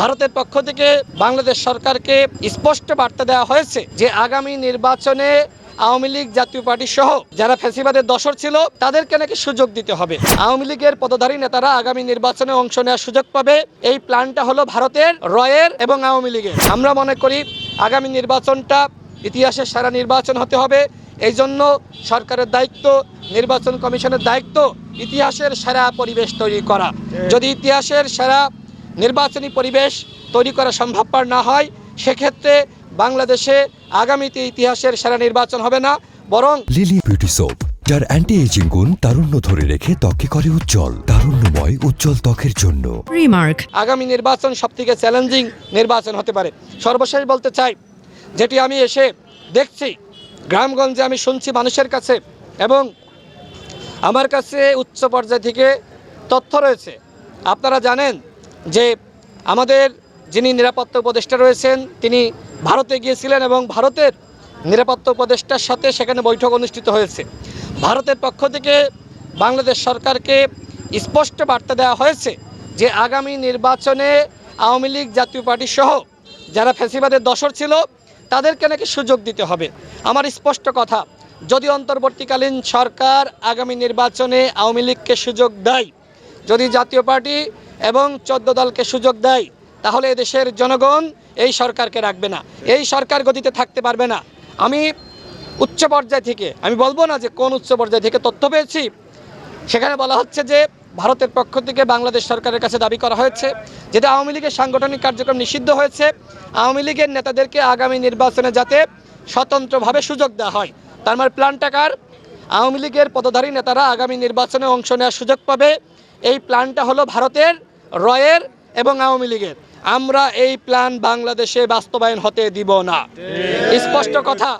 ভারতের পক্ষ থেকে বাংলাদেশ সরকারকে স্পষ্ট বার্তা দেওয়া হয়েছে যে আগামী নির্বাচনে আওয়ামী লীগ জাতীয় পার্টি সহ যারা ফ্যাসিবাদের দশর ছিল তাদেরকে নাকি সুযোগ দিতে হবে। আওয়ামী লীগের পদধারী নেতারা আগামী নির্বাচনে অংশ নেওয়ার সুযোগ পাবে। এই প্ল্যানটা হলো ভারতের রয়ের এবং আওয়ামী লীগের। আমরা মনে করি আগামী নির্বাচনটা ইতিহাসের সারা নির্বাচন হতে হবে। এই জন্য সরকারের দায়িত্ব নির্বাচন কমিশনের দায়িত্ব ইতিহাসের সেরা পরিবেশ তৈরি করা। যদি ইতিহাসের সেরা নির্বাচনী পরিবেশ তৈরি করা সম্ভবপর না হয় সেক্ষেত্রে বাংলাদেশে আগামীতে ইতিহাসের সেরা নির্বাচন হবে না বরং লিলি বিউটি সোপ যার অ্যান্টি এজিং গুণ তারুণ্য ধরে রেখে ত্বকে করে উজ্জ্বল তারুণ্যময় উজ্জ্বল ত্বকের জন্য। Remark. আগামী নির্বাচন সবথেকে চ্যালেঞ্জিং নির্বাচন হতে পারে। সর্বশেষ বলতে চাই যেটি আমি এসে দেখছি গ্রামগঞ্জে আমি শুনছি মানুষের কাছে এবং আমার কাছে উচ্চ পর্যায় থেকে তথ্য রয়েছে। আপনারা জানেন যে আমাদের যিনি নিরাপত্তা উপদেষ্টা রয়েছেন, তিনি ভারতে গিয়েছিলেন এবং ভারতের নিরাপত্তা উপদেষ্টার সাথে সেখানে বৈঠক অনুষ্ঠিত হয়েছে। ভারতের পক্ষ থেকে বাংলাদেশ সরকারকে স্পষ্ট বার্তা দেওয়া হয়েছে যে আগামী নির্বাচনে আওয়ামী লীগ, জাতীয় পার্টি সহ যারা ফ্যাসিবাদের দশর ছিল, তাদেরকে নাকি সুযোগ দিতে হবে। আমার স্পষ্ট কথা, যদি অন্তর্বর্তীকালীন সরকার আগামী নির্বাচনে আওয়ামী লীগকে সুযোগ দেয়, যদি জাতীয় পার্টি এবং চোদ্দ দলকে সুযোগ দেয়, তাহলে এদেশের জনগণ এই সরকারকে রাখবে না। এই সরকার গতিতে থাকতে পারবে না। আমি উচ্চ পর্যায় থেকে, আমি বলব না যে কোন উচ্চ পর্যায় থেকে তথ্য পেয়েছি। সেখানে বলা হচ্ছে যে ভারতের পক্ষ থেকে বাংলাদেশ সরকারের কাছে দাবি করা হয়েছে যেটা আওয়ামী লীগের সাংগঠনিক কার্যক্রম নিষিদ্ধ হয়েছে। আওয়ামী লীগের নেতাদেরকে আগামী নির্বাচনে যাতে স্বতন্ত্রভাবে সুযোগ দেওয়া হয়। তার মানে প্ল্যানটাকার আওয়ামী লীগের পদধারী নেতারা আগামী নির্বাচনে অংশ নেওয়ার সুযোগ পাবে। এই প্ল্যানটা হলো ভারতের রয়ের এবং আওয়ামী লীগের। আমরা এই প্ল্যান বাংলাদেশে বাস্তবায়ন হতে দিব না। স্পষ্ট কথা,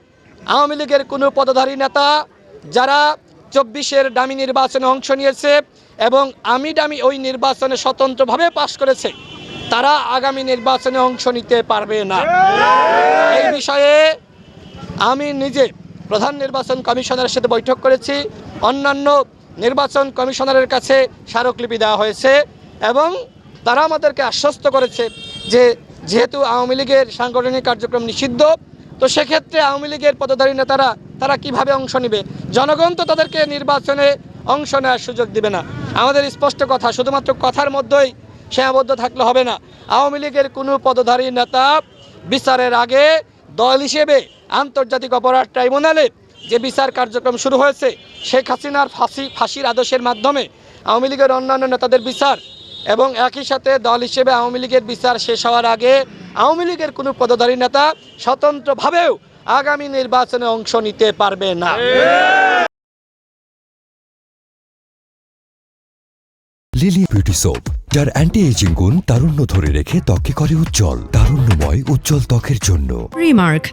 আওয়ামী লীগের কোনো পদধারী নেতা যারা চব্বিশের ডামি নির্বাচনে অংশ নিয়েছে এবং আমি ডামি ওই নির্বাচনে স্বতন্ত্রভাবে পাশ করেছে, তারা আগামী নির্বাচনে অংশ নিতে পারবে না। এই বিষয়ে আমি নিজে প্রধান নির্বাচন কমিশনারের সাথে বৈঠক করেছি। অন্যান্য নির্বাচন কমিশনারের কাছে স্মারকলিপি দেওয়া হয়েছে। এবং তারা আমাদেরকে আশ্বস্ত করেছে যে যেহেতু আওয়ামী লীগের সাংগঠনিক কার্যক্রম নিষিদ্ধ, তো সেক্ষেত্রে আওয়ামী লীগের পদধারী নেতারা, তারা কীভাবে অংশ নেবে? জনগণ তো তাদেরকে নির্বাচনে অংশ নেওয়ার সুযোগ দিবে না। আমাদের স্পষ্ট কথা, শুধুমাত্র কথার মধ্যেই সীমাবদ্ধ থাকলে হবে না। আওয়ামী লীগের কোনো পদধারী নেতা বিচারের আগে দল হিসেবে আন্তর্জাতিক অপরাধ ট্রাইব্যুনালে যে বিচার কার্যক্রম শুরু হয়েছে, শেখ হাসিনার ফাঁসি, ফাঁসির আদেশের মাধ্যমে আওয়ামী লীগের অন্যান্য নেতাদের বিচার এবং একই সাথে দল হিসেবে আওয়ামী লীগের বিচার শেষ হওয়ার আগে আওয়ামী লীগের কোনো পদধারী নেতা স্বতন্ত্রভাবেও আগামী নির্বাচনে অংশ নিতে পারবে না লিলি বিউটি সোপ যার অ্যান্টি এজিং গুণ তারুণ্য ধরে রেখে ত্বকে করে উজ্জ্বল তারুণ্যময় উজ্জ্বল ত্বকের জন্য Remark.